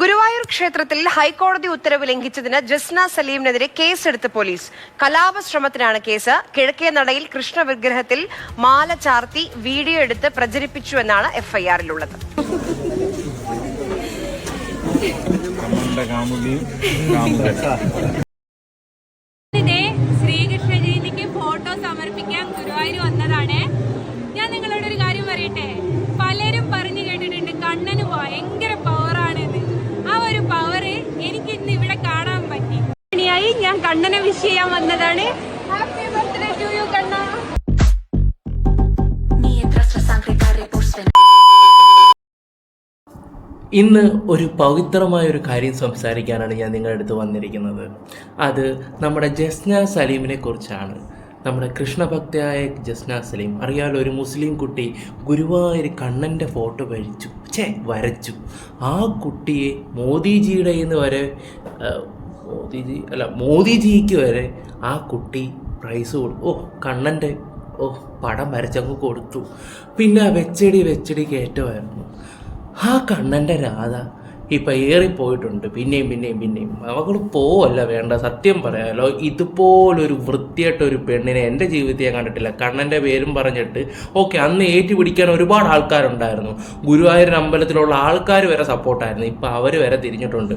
ഗുരുവായൂർ ക്ഷേത്രത്തിൽ ഹൈക്കോടതി ഉത്തരവ് ലംഘിച്ചതിന് ജസ്ന സലീമിനെതിരെ കേസെടുത്ത് പോലീസ്. കലാപ ശ്രമത്തിനാണ് കേസ്. കിഴക്കേ നടയിൽ കൃഷ്ണ വിഗ്രഹത്തിൽ മാല ചാർത്തി വീഡിയോ എടുത്ത് എഫ്ഐആറിലുള്ളത്. കാമുകിയും കാമുകൻ ഇതേ ശ്രീകൃഷ്ണ ജയന്തിക്ക് ഫോട്ടോ സമർപ്പിക്കാൻ ഗുരുവായൂർ വന്നതാണ്. ഞാൻ നിങ്ങളോട് ഒരു കാര്യം പറയട്ടെ? കണ്ണനെ വിഷ് ചെയ്യാൻ വന്നതാണ്. Happy birthday to you Kanna. ഇന്ന് ഒരു പവിത്രമായ ഒരു കാര്യം സംസാരിക്കാനാണ് ഞാൻ നിങ്ങളുടെ അടുത്ത് വന്നിരിക്കുന്നത്. അത് നമ്മുടെ ജസ്ന സലീമിനെ കുറിച്ചാണ്. നമ്മുടെ കൃഷ്ണഭക്തയായ ജസ്ന സലീം അറിയാലോ ഒരു മുസ്ലിം കുട്ടി ഗുരുവായൂർ കണ്ണന്റെ ഫോട്ടോ വരച്ചു. ഛേ വരച്ചു. ആ കുട്ടിയെ മോദിജിയുടെ എന്ന് വരെ മോദിജി അല്ല മോദിജിക്ക് വരെ ആ കുട്ടി പ്രൈസ് കൊടുത്തു ഓ കണ്ണന്റെ ഓ പടം വരച്ചങ്ങ് കൊടുത്തു. പിന്നെ വെച്ചടി വെച്ചടി കയറ്റമായിരുന്നു ആ കണ്ണന്റെ രാധ ഇപ്പം ഏറിപ്പോയിട്ടുണ്ട്. പിന്നെയും പിന്നെയും പിന്നെയും. അവൾ പോവല്ല വേണ്ട. സത്യം പറയാലോ ഇതുപോലൊരു വൃത്തിയായിട്ട് ഒരു പെണ്ണിനെ എന്റെ ജീവിതത്തിൽ ഞാൻ കണ്ടിട്ടില്ല. കണ്ണന്റെ പേരും പറഞ്ഞിട്ട് ഓക്കെ അന്ന് ഏറ്റുപിടിക്കാൻ ഒരുപാട് ആൾക്കാരുണ്ടായിരുന്നു. ഗുരുവായൂർ അമ്പലത്തിലുള്ള ആൾക്കാർ വരെ സപ്പോർട്ടായിരുന്നു. ഇപ്പം അവർ വരെ തിരിഞ്ഞിട്ടുണ്ട്.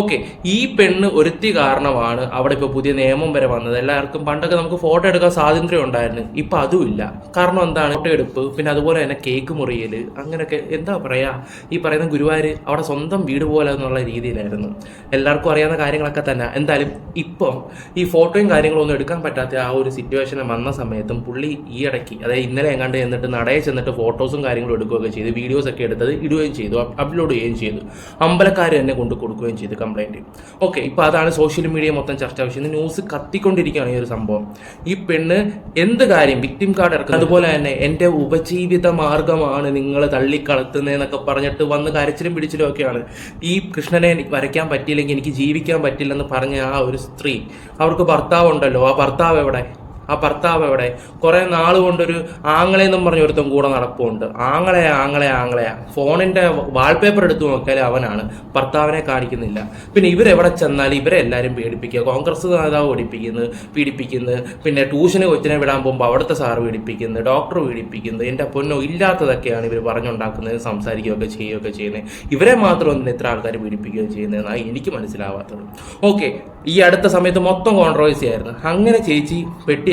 ഓക്കെ ഈ പെണ്ണ് ഒരുത്തി കാരണമാണ് അവിടെ ഇപ്പോൾ പുതിയ നിയമം വരെ വന്നത്. എല്ലാവർക്കും പണ്ടൊക്കെ നമുക്ക് ഫോട്ടോ എടുക്കാൻ സ്വാതന്ത്ര്യം ഉണ്ടായിരുന്നു. ഇപ്പം അതുമില്ല കാരണം എന്താണ്? ഫോട്ടോ എടുപ്പ് പിന്നെ അതുപോലെ തന്നെ കേക്ക് മുറിയൽ അങ്ങനെയൊക്കെ എന്താ പറയുക ഈ പറയുന്ന ഗുരുവായൂർ അവിടെ സ്വന്തം വീട് പോലെ എന്നുള്ള രീതിയിലായിരുന്നു. എല്ലാവർക്കും അറിയാവുന്ന കാര്യങ്ങളൊക്കെ തന്നെ. എന്തായാലും ഇപ്പം ഈ ഫോട്ടോയും കാര്യങ്ങളൊന്നും എടുക്കാൻ പറ്റാത്ത ആ ഒരു സിറ്റുവേഷൻ വന്ന സമയത്തും പുള്ളി ഈ ഇടയ്ക്ക് അതായത് ഇന്നലെ എങ്ങാണ്ട് ചെന്നിട്ട് നടയെ ചെന്നിട്ട് ഫോട്ടോസും കാര്യങ്ങളും എടുക്കുകയൊക്കെ ചെയ്ത്. വീഡിയോസ് ഒക്കെ എടുത്തത് ഇടുകയും ചെയ്തു. അപ്ലോഡ് ചെയ്യുകയും ചെയ്തു. അമ്പലക്കാർ തന്നെ കൊണ്ട് കൊടുക്കുകയും ചെയ്തു കംപ്ലൈന്റ് ഓക്കെ ഇപ്പോൾ അതാണ് സോഷ്യൽ മീഡിയ മൊത്തം ചർച്ച വിഷയം. ന്യൂസ് കത്തിക്കൊണ്ടിരിക്കുകയാണ് ഈ ഒരു സംഭവം. ഈ പെണ്ണ് എന്ത് കാര്യം വിക്ടിം കാർഡ് ഇറക്കുന്നത്? അതുപോലെ തന്നെ എന്റെ ഉപജീവിത മാർഗമാണ് നിങ്ങൾ തള്ളിക്കളത്തുന്നതെന്നൊക്കെ പറഞ്ഞിട്ട് വന്ന് കരച്ചിലും പിടിച്ചിലും ഒക്കെയാണ്. ഈ കൃഷ്ണനെ വരയ്ക്കാൻ പറ്റിയില്ലെങ്കിൽ എനിക്ക് ജീവിക്കാൻ പറ്റില്ലെന്ന് പറഞ്ഞ ആ ഒരു സ്ത്രീ അവർക്ക് ഭർത്താവ് ഉണ്ടല്ലോ ആ ഭർത്താവ് എവിടെ? ആ ഭർത്താവ് എവിടെ കുറെ നാൾ കൊണ്ടൊരു ആങ്ങളെന്നും പറഞ്ഞ ഒരുത്തും കൂടെ നടപ്പുണ്ട്. ആങ്ങളെ ആങ്ങളെ ആങ്ങളെ. ഫോണിന്റെ വാൾപേപ്പർ എടുത്തു നോക്കിയാൽ അവനാണ്. ഭർത്താവിനെ കാണിക്കുന്നില്ല. പിന്നെ ഇവരെവിടെ ചെന്നാൽ ഇവരെ എല്ലാവരും പേടിപ്പിക്കുക. കോൺഗ്രസ് നേതാവ് പീഡിപ്പിക്കുന്നത് പീഡിപ്പിക്കുന്നത് പിന്നെ ട്യൂഷന് കൊച്ചിനെ വിടാൻ പോകുമ്പോൾ അവിടുത്തെ സാറ് പീഡിപ്പിക്കുന്നത് ഡോക്ടർ പീഡിപ്പിക്കുന്നത് എന്റെ പൊന്നോ ഇല്ലാത്തതൊക്കെയാണ് ഇവർ പറഞ്ഞുണ്ടാക്കുന്നത് സംസാരിക്കുകയൊക്കെ ചെയ്യുകയൊക്കെ ചെയ്യുന്നത്. ഇവരെ മാത്രം ഒന്നും ഇത്ര ആൾക്കാർ പീഡിപ്പിക്കുകയോ ചെയ്യുന്നതെന്നാണ് എനിക്ക് മനസ്സിലാവാത്തത്. ഓക്കെ ഈ അടുത്ത സമയത്ത് മൊത്തം കോൺട്രവേഴ്സി ആയിരുന്നു. അങ്ങനെ ചേച്ചി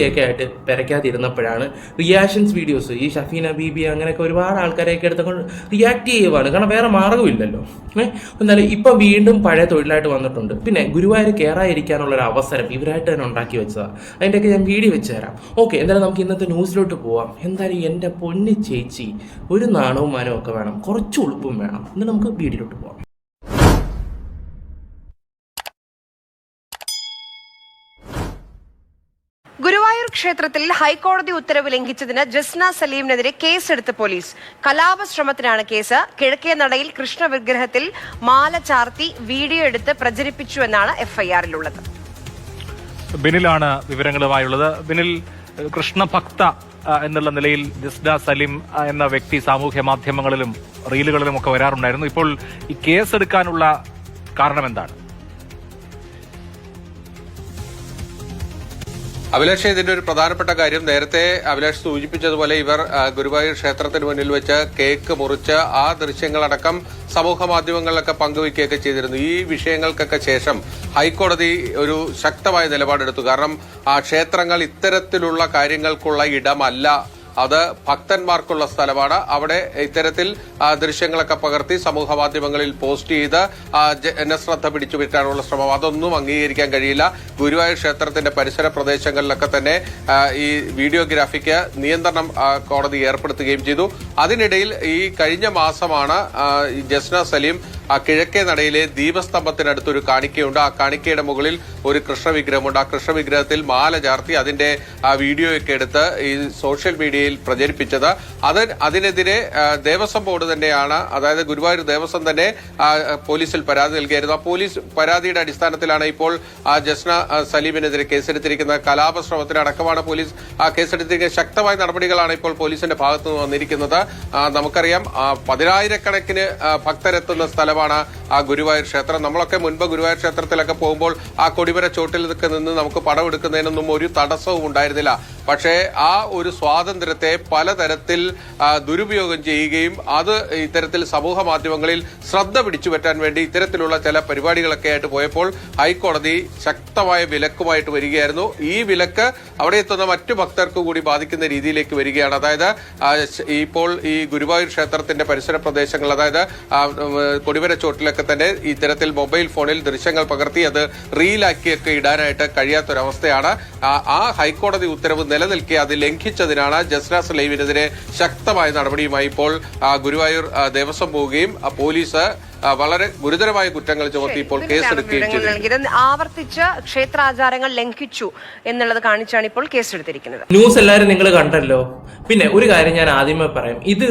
പെട്ടിയൊക്കെ ആയിട്ട് പെരയ്ക്കാതിരുന്നപ്പോഴാണ് റിയാക്ഷൻസ് വീഡിയോസ് ഈ ഷഫീന ബീബി അങ്ങനെയൊക്കെ ഒരുപാട് ആൾക്കാരെയൊക്കെ എടുത്തുകൊണ്ട് റിയാക്ട് ചെയ്യുവാണ്. കാരണം വേറെ മാർഗമില്ലല്ലോ എന്നാലും ഇപ്പം വീണ്ടും പഴയ തൊഴിലായിട്ട് വന്നിട്ടുണ്ട്. പിന്നെ ഗുരുവായൂർ കയറാതിരിക്കാനുള്ള ഒരു അവസരം ഇവരായിട്ട് തന്നെ ഉണ്ടാക്കി വെച്ചതാണ് അതിന്റെയൊക്കെ ഞാൻ വീഡിയോ വെച്ച് തരാം ഓക്കെ എന്തായാലും നമുക്ക് ഇന്നത്തെ ന്യൂസിലോട്ട് പോവാം. എന്തായാലും എന്റെ പൊന്നി ചേച്ചി ഒരു നാണവും മാനവും ഒക്കെ വേണം. കുറച്ച് ഉളുപ്പും വേണം. എന്നിട്ട് നമുക്ക് വീഡിയോയിലോട്ട് പോവാം ഗുരുവായൂർ ക്ഷേത്രത്തിൽ ഹൈക്കോടതി ഉത്തരവ് ലംഘിച്ചതിന് ജസ്ന സലീമിനെതിരെ കേസെടുത്ത് പോലീസ്. കലാപശ്രമത്തിനാണ് കേസ്. കിഴക്കേ നടയിൽ കൃഷ്ണ വിഗ്രഹത്തിൽ മാല ചാർത്തി വീഡിയോ എടുത്ത് പ്രചരിപ്പിച്ചുവെന്നാണ് എഫ്ഐആറിലുള്ളത്. ബിനിലാണ് വിവരങ്ങളുമായുള്ളത്. ബിനിൽ കൃഷ്ണഭക്ത എന്നുള്ള നിലയിൽ ജസ്ന സലീം എന്ന വ്യക്തി സാമൂഹ്യ മാധ്യമങ്ങളിലും റീലുകളിലും ഒക്കെ വരാറുണ്ടായിരുന്നു. ഇപ്പോൾ ഈ കേസെടുക്കാനുള്ള കാരണം എന്താണ് അഭിലാഷ് ഇതിന്റെ ഒരു പ്രധാനപ്പെട്ട കാര്യം നേരത്തെ അഭിലാഷ് സൂചിപ്പിച്ചതുപോലെ ഇവർ ഗുരുവായൂർ ക്ഷേത്രത്തിന് മുന്നിൽ വെച്ച് കേക്ക് മുറിച്ച് ആ ദൃശ്യങ്ങളടക്കം സമൂഹ മാധ്യമങ്ങളിലൊക്കെ പങ്കുവയ്ക്കുകയൊക്കെ ചെയ്തിരുന്നു. ഈ വിഷയങ്ങൾക്കൊക്കെ ശേഷം ഹൈക്കോടതി ഒരു ശക്തമായ നിലപാടെടുത്തു. കാരണം ആ ക്ഷേത്രങ്ങൾ ഇത്തരത്തിലുള്ള കാര്യങ്ങൾക്കുള്ള ഇടമല്ല അത് ഭക്തന്മാർക്കുള്ള സ്ഥലമാണ്. അവിടെ ഇത്തരത്തിൽ ദൃശ്യങ്ങളൊക്കെ പകർത്തി സമൂഹ മാധ്യമങ്ങളിൽ പോസ്റ്റ് ചെയ്ത് ജനശ്രദ്ധ പിടിച്ചുപറ്റാനുള്ള ശ്രമം. അതൊന്നും അംഗീകരിക്കാൻ കഴിയില്ല. ഗുരുവായൂർ ക്ഷേത്രത്തിന്റെ പരിസര പ്രദേശങ്ങളിലൊക്കെ തന്നെ ഈ വീഡിയോഗ്രാഫിക്ക് നിയന്ത്രണം കോടതി ഏർപ്പെടുത്തുകയും ചെയ്തു. അതിനിടയിൽ ഈ കഴിഞ്ഞ മാസമാണ് ജസ്ന സലീം ആ കിഴക്കേ നടയിലെ ദീപസ്തംഭത്തിനടുത്ത് ഒരു കാണിക്കയുണ്ട്. ആ കാണിക്കയുടെ മുകളിൽ ഒരു കൃഷ്ണവിഗ്രഹമുണ്ട്. ആ കൃഷ്ണവിഗ്രഹത്തിൽ മാല ചാർത്തി അതിന്റെ ആ വീഡിയോയൊക്കെ എടുത്ത് ഈ സോഷ്യൽ മീഡിയയിൽ പ്രചരിപ്പിച്ചത്. അത് അതിനെതിരെ ദേവസ്വം ബോർഡ് തന്നെയാണ് അതായത് ഗുരുവായൂർ ദേവസ്വം തന്നെ പോലീസിൽ പരാതി നൽകിയായിരുന്നു. ആ പോലീസ് പരാതിയുടെ അടിസ്ഥാനത്തിലാണ് ഇപ്പോൾ ആ ജസ്ന സലീമിനെതിരെ കേസെടുത്തിരിക്കുന്നത്. കലാപശ്രമത്തിന് അടക്കമാണ് പോലീസ് ആ കേസെടുത്തിരിക്കുന്നത്. ശക്തമായ നടപടികളാണ് ഇപ്പോൾ പോലീസിന്റെ ഭാഗത്തു നിന്ന് വന്നിരിക്കുന്നത്. നമുക്കറിയാം പതിനായിരക്കണക്കിന് ഭക്തരെത്തുന്ന സ്ഥലമാണ് ആ ഗുരുവായൂർ ക്ഷേത്രം. നമ്മളൊക്കെ മുൻപ് ഗുരുവായൂർ ക്ഷേത്രത്തിലൊക്കെ പോകുമ്പോൾ ആ കൊടിമര ചോട്ടിൽ നിന്ന് നമുക്ക് പടം എടുക്കുന്നതിനൊന്നും ഒരു തടസ്സവും ഉണ്ടായിരുന്നില്ല. പക്ഷേ ആ ഒരു സ്വാതന്ത്ര്യത്തെ പലതരത്തിൽ ദുരുപയോഗം ചെയ്യുകയും അത് ഇത്തരത്തിൽ സമൂഹ മാധ്യമങ്ങളിൽ ശ്രദ്ധ പിടിച്ചു പറ്റാൻ വേണ്ടി ഇത്തരത്തിലുള്ള ചില പരിപാടികളൊക്കെ ആയിട്ട് പോയപ്പോൾ ഹൈക്കോടതി ശക്തമായ വിലക്കുമായിട്ട് വരികയായിരുന്നു. ഈ വിലക്ക് അവിടെ എത്തുന്ന മറ്റു ഭക്തർക്ക് കൂടി ബാധിക്കുന്ന രീതിയിലേക്ക് വരികയാണ്. അതായത് ഇപ്പോൾ ഈ ഗുരുവായൂർ ക്ഷേത്രത്തിന്റെ പരിസര പ്രദേശങ്ങൾ അതായത് കൊടിവര ചോട്ടിലൊക്കെ തന്നെ ഇത്തരത്തിൽ മൊബൈൽ ഫോണിൽ ദൃശ്യങ്ങൾ പകർത്തി അത് റീലാക്കിയൊക്കെ ഇടാനായിട്ട് കഴിയാത്തൊരവസ്ഥയാണ്. ആ- ഹൈക്കോടതി ഉത്തരവ് നിലനിൽക്കെ അത് ലംഘിച്ചതിനാണ് ജസ്ന സലൈമിനെതിരെ ശക്തമായ നടപടിയുമായി ഇപ്പോൾ ആ, ഗുരുവായൂർ ദേവസ്വം പോവുകയും പോലീസ് വളരെ ഗുരുതരമായ കുറ്റങ്ങൾ ചുമത്തി ഇപ്പോൾ കേസെടുക്കുകയും വിവരങ്ങൾ ചെയ്തു ആവർത്തിച്ച് ക്ഷേത്രാചാരങ്ങൾ ലംഘിച്ചു എന്നുള്ളത് കാണിച്ചാണ് ഇപ്പോൾ കേസെടുത്തിരിക്കുന്നത്. ന്യൂസ് എല്ലാവരും നിങ്ങൾ കണ്ടല്ലോ. പിന്നെ ഒരു കാര്യം ഞാൻ ആദ്യമേ പറയാം. ഇത്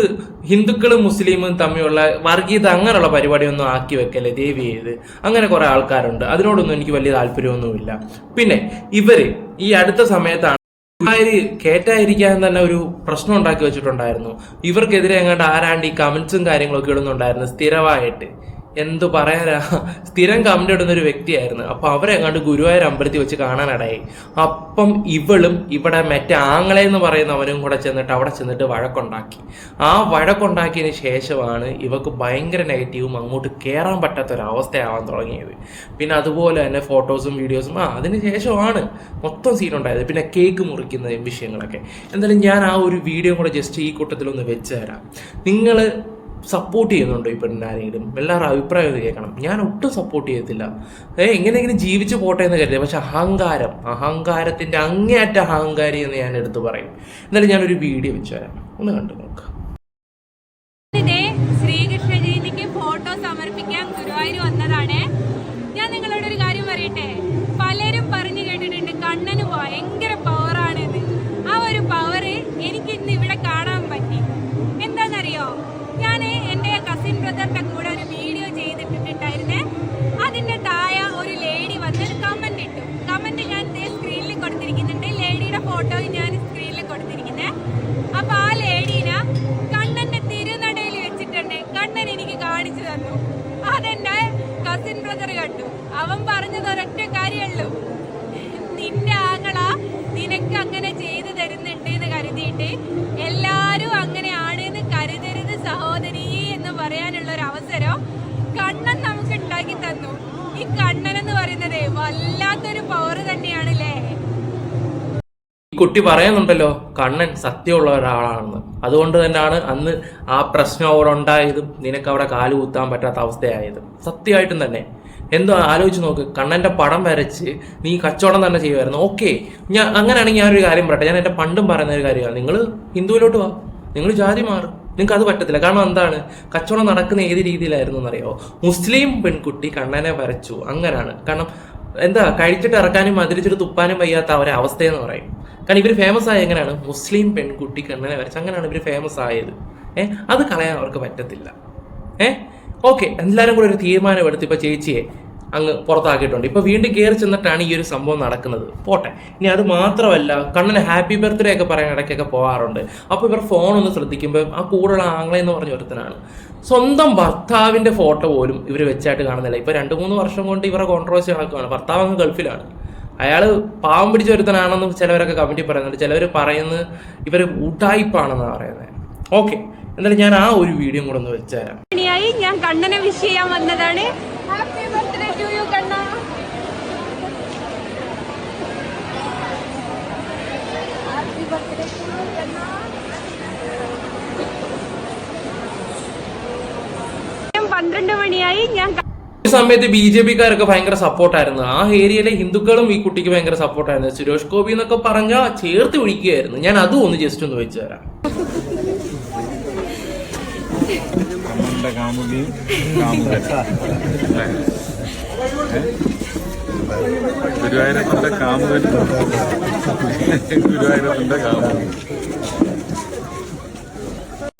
ഹിന്ദുക്കളും മുസ്ലിമും തമ്മിലുള്ള വർഗീയത അങ്ങനെയുള്ള പരിപാടിയൊന്നും ആക്കി വെക്കല്ലേ ദേവി ചെയ്ത് അങ്ങനെ കുറെ ആൾക്കാരുണ്ട്. അതിനോടൊന്നും എനിക്ക് വലിയ താല്പര്യമൊന്നുമില്ല. പിന്നെ ഇവർ ഈ അടുത്ത സമയത്താണ് കേറ്റായിരിക്കാൻ തന്നെ ഒരു പ്രശ്നം ഉണ്ടാക്കി വെച്ചിട്ടുണ്ടായിരുന്നു. ഇവർക്കെതിരെ എങ്ങാണ്ട് ആരാണ്ട് ഈ കമന്റ്സും കാര്യങ്ങളൊക്കെ ഇടുന്നുണ്ടായിരുന്നു സ്ഥിരമായിട്ട്. എന്തു പറയാനാ? സ്ഥിരം കമന്റ് ഇടുന്ന ഒരു വ്യക്തിയായിരുന്നു. അപ്പൊ അവരെങ്ങാണ്ട് ഗുരുവായൂർ അമ്പലത്തിൽ വെച്ച് കാണാനിടയായി. അപ്പം ഇവളും ഇവിടെ മറ്റേ ആങ്ങളെ എന്ന് പറയുന്നവനും കൂടെ ചെന്നിട്ട് അവിടെ ചെന്നിട്ട് വഴക്കുണ്ടാക്കി. ആ വഴക്കുണ്ടാക്കിയതിന് ശേഷമാണ് ഇവക്ക് ഭയങ്കര നെഗറ്റീവും അങ്ങോട്ട് കയറാൻ പറ്റാത്തൊരവസ്ഥയാവാൻ തുടങ്ങിയത്. പിന്നെ അതുപോലെ തന്നെ ഫോട്ടോസും വീഡിയോസും. ആ അതിന് ശേഷമാണ് മൊത്തം സീൻ ഉണ്ടായത്. പിന്നെ കേക്ക് മുറിക്കുന്ന വിഷയങ്ങളൊക്കെ. എന്തായാലും ഞാൻ ആ ഒരു വീഡിയോ കൂടെ ജസ്റ്റ് ഈ കൂട്ടത്തിലൊന്ന് വെച്ച് തരാം. നിങ്ങൾ സപ്പോർട്ട് ചെയ്യുന്നുണ്ടോ ഈ പെണ്ണിനാരെങ്കിലും എല്ലാവരും അഭിപ്രായം കേൾക്കണം. ഞാൻ ഒട്ടും സപ്പോർട്ട് ചെയ്യത്തില്ല. ഏ എങ്ങനെയെങ്കിലും ജീവിച്ചു പോട്ടെ എന്ന് കരുതി. പക്ഷെ അഹങ്കാരം അഹങ്കാരത്തിന്റെ അങ്ങേയറ്റ അഹങ്കാരി എന്ന് ഞാൻ എടുത്തു പറയും. എന്നാലും ഞാനൊരു വീഡിയോ വെച്ച് തരാം ഒന്ന് കണ്ടു നോക്കാം. ബ്രദർ കണ്ടു. അവൻ പറഞ്ഞത് ഒരൊറ്റ കാര്യമുള്ളൂ. നിന്റെ ആങ്ങള നിനക്ക് അങ്ങനെ ചെയ്തു തരുന്നുണ്ട് എന്ന് കരുതിയിട്ട് എല്ലാരും അങ്ങനെയാണ് എന്ന് കരുതരുത് സഹോദരി എന്ന് പറയാനുള്ള ഒരു അവസരം കണ്ണൻ നമുക്ക് ഉണ്ടാക്കി തന്നു. ഈ കണ്ണൻ എന്ന് പറയുന്നത് വല്ലാത്തൊരു പവർ ഈ കുട്ടി പറയുന്നുണ്ടല്ലോ കണ്ണൻ സത്യമുള്ള ഒരാളാണെന്ന് അതുകൊണ്ട് തന്നെയാണ് അന്ന് ആ പ്രശ്നം അവിടെ ഉണ്ടായതും നിനക്ക് അവിടെ കാലുകൂത്താൻ പറ്റാത്ത അവസ്ഥയായതും. സത്യമായിട്ടും തന്നെ. എന്തോ ആലോചിച്ച് നോക്ക്. കണ്ണന്റെ പടം വരച്ച് നീ കച്ചവടം തന്നെ ചെയ്യുമായിരുന്നു ഓക്കെ. ഞാൻ അങ്ങനെയാണെങ്കിൽ ഞാനൊരു കാര്യം പറയട്ടെ. ഞാൻ എന്റെ പണ്ടും പറയുന്ന ഒരു കാര്യമാണ്. നിങ്ങൾ ഹിന്ദുവിലോട്ട് വാ. നിങ്ങൾ ജാതി മാറും. നിങ്ങൾക്ക് അത് പറ്റത്തില്ല. കാരണം എന്താണ്? കച്ചവടം നടക്കുന്ന ഏത് രീതിയിലായിരുന്നു എന്നറിയോ? മുസ്ലിം പെൺകുട്ടി കണ്ണനെ വരച്ചു. അങ്ങനെയാണ് കാരണം എന്താ കഴിച്ചിട്ട് ഇറക്കാനും മതിരിച്ചിട്ട് തുപ്പാനും വയ്യാത്ത ഒരു അവസ്ഥയെന്ന് പറയും. കാരണം ഇവർ ഫേമസ് ആയ എങ്ങനെയാണ്? മുസ്ലിം പെൺകുട്ടി കണ്ണനെ വരച്ച്. അങ്ങനെയാണ് ഇവർ ഫേമസ് ആയത്. ഏഹ് അത് കളയാൻ അവർക്ക് പറ്റത്തില്ല. ഏഹ് ഓക്കെ എല്ലാവരും കൂടെ ഒരു തീരുമാനമെടുത്ത് ഇപ്പൊ ചേച്ചിയെ അങ്ങ് പുറത്താക്കിയിട്ടുണ്ട്. ഇപ്പൊ വീണ്ടും കയറി ചെന്നിട്ടാണ് ഈ ഒരു സംഭവം നടക്കുന്നത്. പോട്ടെ. ഇനി അത് മാത്രമല്ല കണ്ണന് ഹാപ്പി ബർത്ത്ഡേ ഒക്കെ പറയാൻ ഇടയ്ക്കൊക്കെ പോകാറുണ്ട് അപ്പോൾ ഇവർ ഫോൺ ഒന്ന് ശ്രദ്ധിക്കുമ്പോൾ ആ കൂടെയുള്ള ആംഗ്ല എന്ന് പറഞ്ഞ ഒരുത്തനാണ്. സ്വന്തം ഭർത്താവിന്റെ ഫോട്ടോ പോലും ഇവർ വെച്ചായിട്ട് കാണുന്നില്ല. ഇപ്പൊ രണ്ട് മൂന്ന് വർഷം കൊണ്ട് ഇവരെ കോൺട്രവേഴ്സി നടക്കുകയാണ് ഭർത്താവ് അങ്ങ് ഗൾഫിലാണ്. അയാൾ പാവം പിടിച്ച ഒരുത്തനാണെന്ന് ചിലവരൊക്കെ കമ്മിറ്റി പറയുന്നുണ്ട്. ചിലവർ പറയുന്നത് ഇവർ ഊട്ടായിപ്പാണെന്നാണ് പറയുന്നത്. ഓക്കെ എന്തായാലും ഞാൻ ആ ഒരു വീഡിയോ കൂടെ ഒന്ന് വെച്ചുതരാം ായി ഞാൻ കണ്ണനെ വിഷ് ചെയ്യാൻ വന്നതാണ്. Happy birthday to you Kanna. പന്ത്രണ്ട് മണിയായി ഞാൻ സമയത്ത് ബി ജെ പിക്കാരൊക്കെ ഭയങ്കര സപ്പോർട്ടായിരുന്നു. ആ ഏരിയയിലെ ഹിന്ദുക്കളും ഈ കുട്ടിക്ക് ഭയങ്കര സപ്പോർട്ടായിരുന്നു. സുരേഷ് ഗോപി എന്നൊക്കെ പറഞ്ഞ ചേർത്ത് വിളിക്കുകയായിരുന്നു ഞാൻ അതും ഒന്ന് ജസ്റ്റ് ഒന്ന് വെച്ചു തരാം. കമ്മന്റെ കാമുകിയും കാമുകൻ. ഗുരുവായൂരപ്പന്റെ കാമുകൻ. ഗുരുവായൂരപ്പന്റെ കാമുകൻ.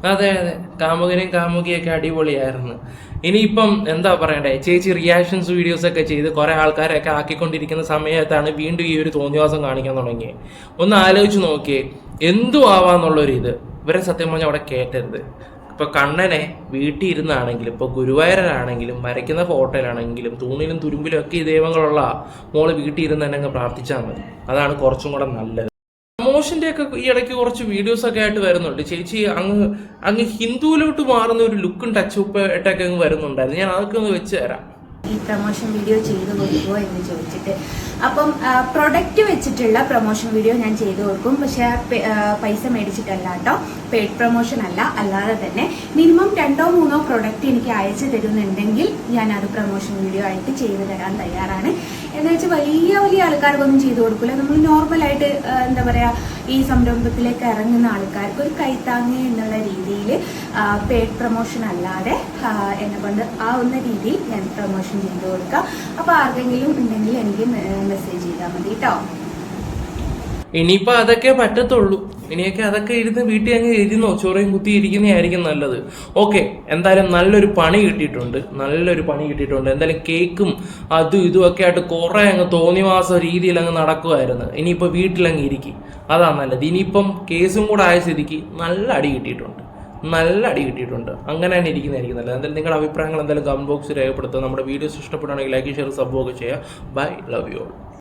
അതെ അതെ. കാമുകനും കാമുകിയൊക്കെ അടിപൊളിയായിരുന്നു. ഇനിയിപ്പം എന്താ പറയണ്ടേ? ചേച്ചി റിയാക്ഷൻസ് വീഡിയോസ് ഒക്കെ ചെയ്ത് കുറെ ആൾക്കാരെയൊക്കെ ആക്കിക്കൊണ്ടിരിക്കുന്ന സമയത്താണ് വീണ്ടും ഈ ഒരു തോന്നിവാസം കാണിക്കാൻ തുടങ്ങിയത് ഒന്ന് ആലോചിച്ച് നോക്കിയേ. എന്തു ആവാന്നുള്ളൊരു ഇത് ഇവരെ സത്യം പറഞ്ഞാൽ അവിടെ കേട്ടരുത് ഇപ്പൊ കണ്ണനെ വീട്ടിൽ ഇരുന്നാണെങ്കിലും ഇപ്പൊ ഗുരുവായൂരാണെങ്കിലും വരയ്ക്കുന്ന ഫോട്ടോയിലാണെങ്കിലും തൂണിലും തുരുമ്പിലും ഒക്കെ ഈ ദൈവങ്ങളുള്ള മോൾ വീട്ടിൽ ഇരുന്ന് തന്നെ അങ്ങ് പ്രാർത്ഥിച്ചാൽ മതി. അതാണ് കുറച്ചും കൂടെ നല്ലത്. പ്രമോഷന്റെ ഒക്കെ ഈ ഇടയ്ക്ക് കുറച്ച് വീഡിയോസ് ഒക്കെ ആയിട്ട് വരുന്നുണ്ട്. ചേച്ചി അങ്ങ് അങ്ങ് ഹിന്ദുവിലോട്ട് മാറുന്ന ഒരു ലുക്കും ടച്ചും ഇട്ടൊക്കെ അങ്ങ് വരുന്നുണ്ടായിരുന്നു. ഞാൻ അതൊക്കെ ഒന്ന് വെച്ച് തരാം. ഈ പ്രൊമോഷൻ വീഡിയോ ചെയ്തു കൊടുക്കുമോ എന്ന് ചോദിച്ചിട്ട്. അപ്പം പ്രൊഡക്റ്റ് വെച്ചിട്ടുള്ള പ്രൊമോഷൻ വീഡിയോ ഞാൻ ചെയ്തു കൊടുക്കും. പക്ഷെ പൈസ മേടിച്ചിട്ടല്ല കേട്ടോ. പെയ്ഡ് പ്രൊമോഷൻ അല്ല. അല്ലാതെ തന്നെ മിനിമം രണ്ടോ മൂന്നോ പ്രൊഡക്റ്റ് എനിക്ക് അയച്ചു തരുന്നുണ്ടെങ്കിൽ ഞാൻ അത് പ്രൊമോഷൻ വീഡിയോ ആയിട്ട് ചെയ്തു തരാൻ തയ്യാറാണ്. എന്ന് വെച്ചാൽ വലിയ വലിയ ആൾക്കാർക്കൊന്നും ചെയ്തു കൊടുക്കില്ല നമ്മൾ നോർമലായിട്ട് എന്താ പറയാ ഈ സംരംഭത്തിലേക്ക് ഇറങ്ങുന്ന ആൾക്കാർക്ക് ഒരു കൈത്താങ്ങ എന്നുള്ള രീതിയിൽ പേഡ് പ്രൊമോഷൻ അല്ലാതെ എന്നെ കൊണ്ട് ആ ഒന്ന് രീതിയിൽ ഞാൻ പ്രൊമോഷൻ ചെയ്തു കൊടുക്കാം. അപ്പോൾ ആർക്കെങ്കിലും ഉണ്ടെങ്കിൽ എനിക്ക് മെസ്സേജ് ചെയ്താൽ മതി കേട്ടോ ഇനിയിപ്പോ അതൊക്കെ പറ്റത്തുള്ളൂ. ഇനിയൊക്കെ അതൊക്കെ ഇരുന്ന് വീട്ടിൽ അങ്ങ് ഇരുന്നോ ചോറയും കുത്തി ഇരിക്കുന്നതായിരിക്കും നല്ലത്. ഓക്കെ എന്തായാലും നല്ലൊരു പണി കിട്ടിയിട്ടുണ്ട്. നല്ലൊരു പണി കിട്ടിയിട്ടുണ്ട്. എന്തായാലും കേക്കും അതും ഇതും ഒക്കെ ആയിട്ട് കുറെ അങ്ങ് തോന്നിവാസ രീതിയിൽ അങ്ങ് നടക്കുമായിരുന്നു ഇനിയിപ്പോ വീട്ടിലങ്ങ് ഇരിക്കും. അതാ നല്ലത്. ഇനിയിപ്പം കേസും കൂടെ ആയ സ്ഥിതിക്ക് നല്ല അടി കിട്ടിയിട്ടുണ്ട്. നല്ല അടി കിട്ടിയിട്ടുണ്ട്. അങ്ങനെ തന്നെ ഇരിക്കുന്നതായിരിക്കും നല്ലത്. എന്തായാലും നിങ്ങളുടെ അഭിപ്രായങ്ങൾ എന്തായാലും കമന്റ് ബോക്സിൽ രേഖപ്പെടുത്തുക. നമ്മുടെ വീഡിയോസ് ഇഷ്ടപ്പെടുകയാണെങ്കിൽ ലൈക്ക് ഷെയർ സബ്ബ് ഒക്കെ ചെയ്യുക. Bye love you all